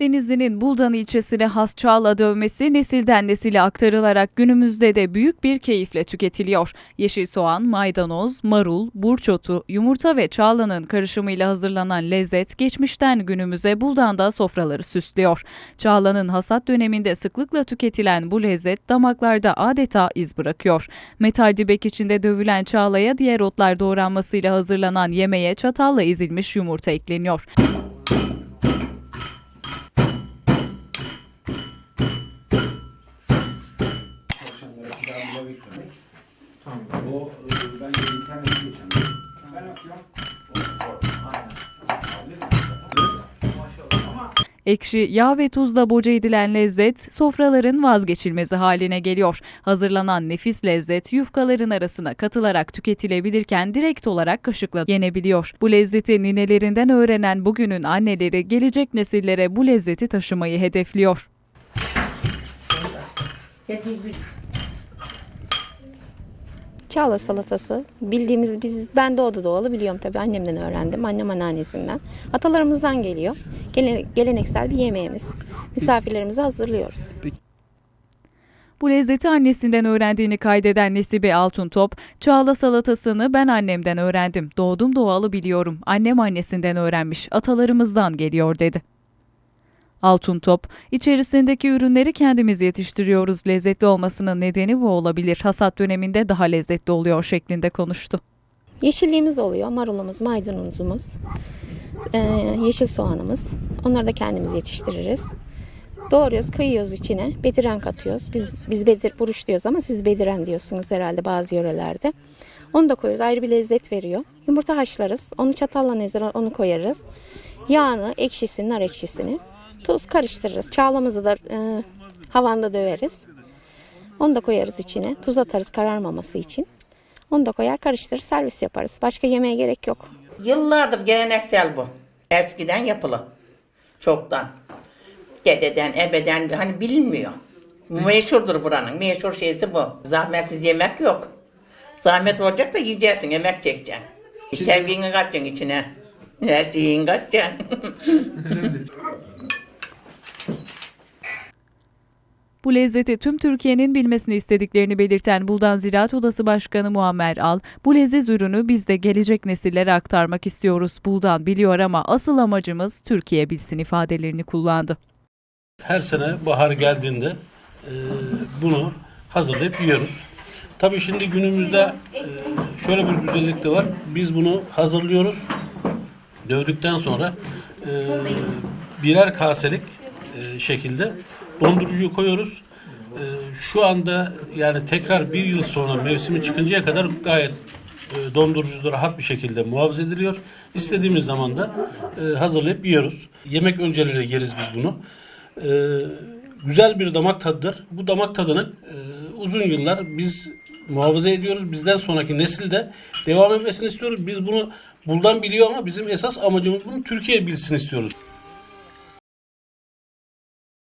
Denizli'nin Buldan ilçesine has çağla dövmesi nesilden nesile aktarılarak günümüzde de büyük bir keyifle tüketiliyor. Yeşil soğan, maydanoz, marul, burç otu, yumurta ve çağlanın karışımıyla hazırlanan lezzet geçmişten günümüze Buldan'da sofraları süslüyor. Çağlanın hasat döneminde sıklıkla tüketilen bu lezzet damaklarda adeta iz bırakıyor. Metal dibek içinde dövülen çağlaya diğer otlar doğranmasıyla hazırlanan yemeğe çatalla ezilmiş yumurta ekleniyor. O e, ben de internete geçen. Ben atıyorum. Ekşi, yağ ve tuzla boca edilen lezzet sofraların vazgeçilmezi haline geliyor. Hazırlanan nefis lezzet yufkaların arasına katılarak tüketilebilirken direkt olarak kaşıkla yenebiliyor. Bu lezzeti ninelerinden öğrenen bugünün anneleri gelecek nesillere bu lezzeti taşımayı hedefliyor. Çağla salatası bildiğimiz biz ben doğdu doğalı biliyorum tabii annemden öğrendim annem anneannesinden atalarımızdan geliyor Gele- geleneksel bir yemeğimiz misafirlerimize hazırlıyoruz. Bu lezzeti annesinden öğrendiğini kaydeden Nesibe Altuntop, Çağla salatasını ben annemden öğrendim. Doğdum doğalı biliyorum. Annem annesinden öğrenmiş. Atalarımızdan geliyor dedi. Altuntop, içerisindeki ürünleri kendimiz yetiştiriyoruz. Lezzetli olmasının nedeni bu olabilir. Hasat döneminde daha lezzetli oluyor şeklinde konuştu. Yeşilliğimiz oluyor marulumuz maydanozumuz eee, yeşil soğanımız onları da kendimiz yetiştiririz. Doğruyoruz kıyıyoruz içine bediren katıyoruz biz biz bedir buruş diyoruz ama siz bediren diyorsunuz herhalde bazı yörelerde. Onu da koyuyoruz ayrı bir lezzet veriyor. Yumurta haşlarız onu çatalla ezer onu koyarız. Yağını ekşisini nar ekşisini tuz karıştırırız. Çağlamızı da eee, havanda döveriz. Onu da koyarız içine. Tuz atarız kararmaması için. Onu da koyar karıştırır servis yaparız. Başka yemeğe gerek yok. Yıllardır geleneksel bu. Eskiden yapılı. Çoktan. Dededen, ebeden hani bilinmiyor. Meşhurdur buranın. Meşhur şeysi bu. Zahmetsiz yemek yok. Zahmet olacak da yiyeceksin, yemek çekeceksin. Sevgini katacaksın içine. Her şeyini katacaksın. Bu lezzeti tüm Türkiye'nin bilmesini istediklerini belirten Buldan Ziraat Odası Başkanı Muammer Al, bu leziz ürünü biz de gelecek nesillere aktarmak istiyoruz. Buldan biliyor ama asıl amacımız Türkiye bilsin ifadelerini kullandı. Her sene bahar geldiğinde e, bunu hazırlayıp yiyoruz. Tabii şimdi günümüzde e, şöyle bir güzellik de var. Biz bunu hazırlıyoruz. Dövdükten sonra e, birer kaselik e, şekilde dondurucuyu koyuyoruz. E, şu anda yani tekrar bir yıl sonra mevsimi çıkıncaya kadar gayet e, dondurucuda rahat bir şekilde muhafaza ediliyor. İstediğimiz zaman da e, hazırlayıp yiyoruz. Yemek önceleri yeriz biz bunu. E, güzel bir damak tadıdır. Bu damak tadını e, uzun yıllar biz muhafaza ediyoruz. Bizden sonraki nesil de devam etmesini istiyoruz. Biz bunu Buldan biliyor ama bizim esas amacımız bunu Türkiye bilsin istiyoruz.